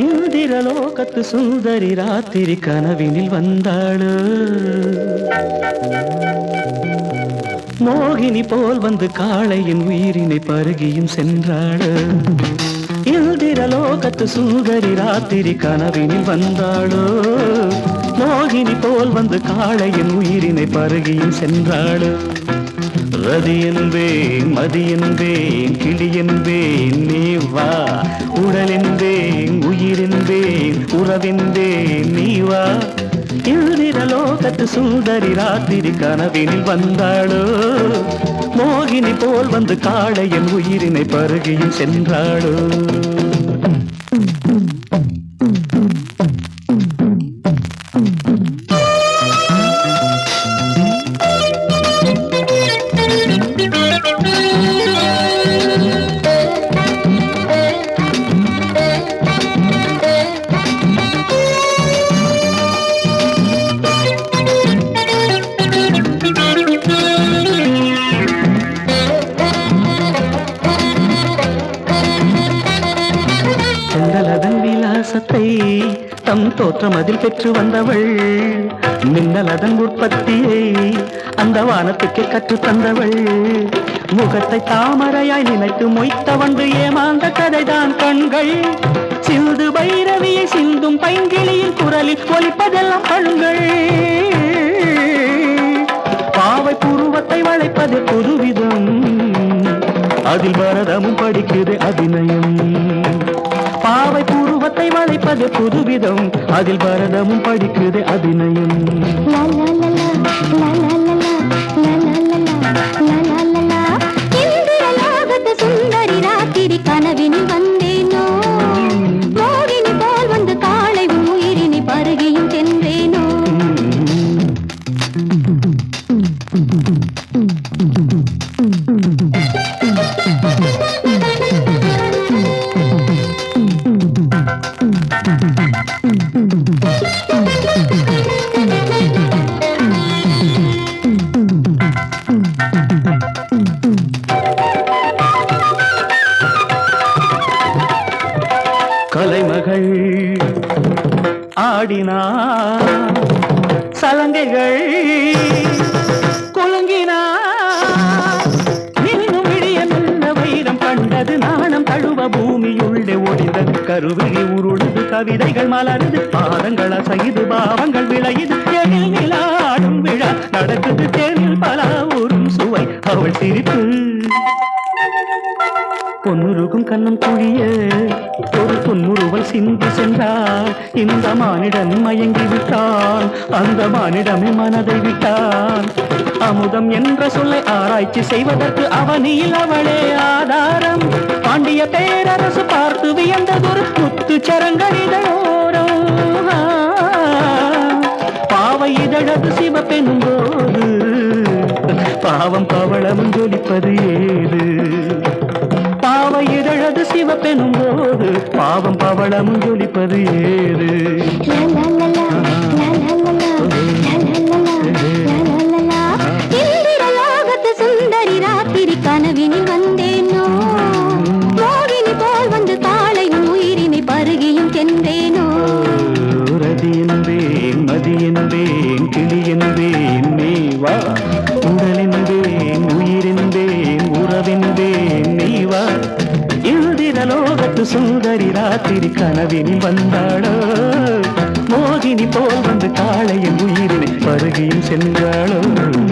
இந்திரலோகத்து சுந்தரி ராத்திரி கனவினில் வந்தாளு. மோகினி போல் வந்து காளையின் உயிரினை பருகியும் சென்றாள். இந்திரலோகத்து சுந்தரி ராத்திரி கனவினில் வந்தாளோ. மோகினி போல் வந்து காளையின் உயிரினை பருகியும் சென்றாள். ரதி என்பேன் மதி என்பேன் கிளி என்பேன் நீ வா. உடல் என்பேன் உயிர் உறவென்பேன் நீ வா. இந்திரலோகத்து சுந்தரி ராத்திரி கனவினில் வந்தாளோ? மோகினி போல் வந்து காளையன் உயிரினை பருகியும் சென்றாளோ? தம் தோற்றம் அதில் பெற்று வந்தவள். மின்னலதன் உற்பத்தியை அந்த வானத்துக்கு கற்று தந்தவள். முகத்தை தாமரையாய் நினைத்து மொய்த்தவன்று ஏமாந்த கதைதான் கண்கள். சிந்து பைரவியை சிந்தும் பைங்கிளியின் குரலில் ஒலிப்பதெல்லாம் கண்கள். பாவை புருவத்தை வளைப்பது புதுவிதம். அதில் பரதமும் படிக்கிறது அபிநயம். மனத்தை வளைப்பது புதுவிதம். அதில் பரதமும் படிக்குது அபிநயம் கலைமகள் ஆடினார் சலங்கைகள் குலுங்கினார் இன்னும் விடிய நல்ல வைரம் கண்டது நாணம் தழுவ பூமியுள்ளே ஒடிந்தது கருவிழி உருளுது கவிதைகள் மலருது பாதங்கள் அசைது பாவங்கள் விளையுது. எழில் நிலாடும் விழா நடக்குது தேனில் பல ஊரும் சுவை. அவள் சிரிப்பு. கண்ணம் குழிய. ஒரு பொன்முறுவல் சிந்தி சென்றாள் இந்த மானிடன் மயங்கி விட்டான். அந்த மானிடமே மனதை விட்டான். அமுதம் என்ற சொல்லை ஆராய்ச்சி செய்வதற்கு அவனில் அவளே ஆதாரம். பாண்டிய பேரரசு பார்த்து வியந்ததொரு முத்து சரங்கரிதோரம் பாவை இதழது சிவப்பெனும் போது பாவம் பவளமும் ஜொலிப்பது ஏது? பாவை சிவப்பெனும் போது பாவம் பவளமும் ஜொலிப்பது ஏது? ராத்திரி கனவினில் வந்தாளோ? மோகினி போல் வந்து காளையின் உயிரினை பருகியும் சென்றாளோ?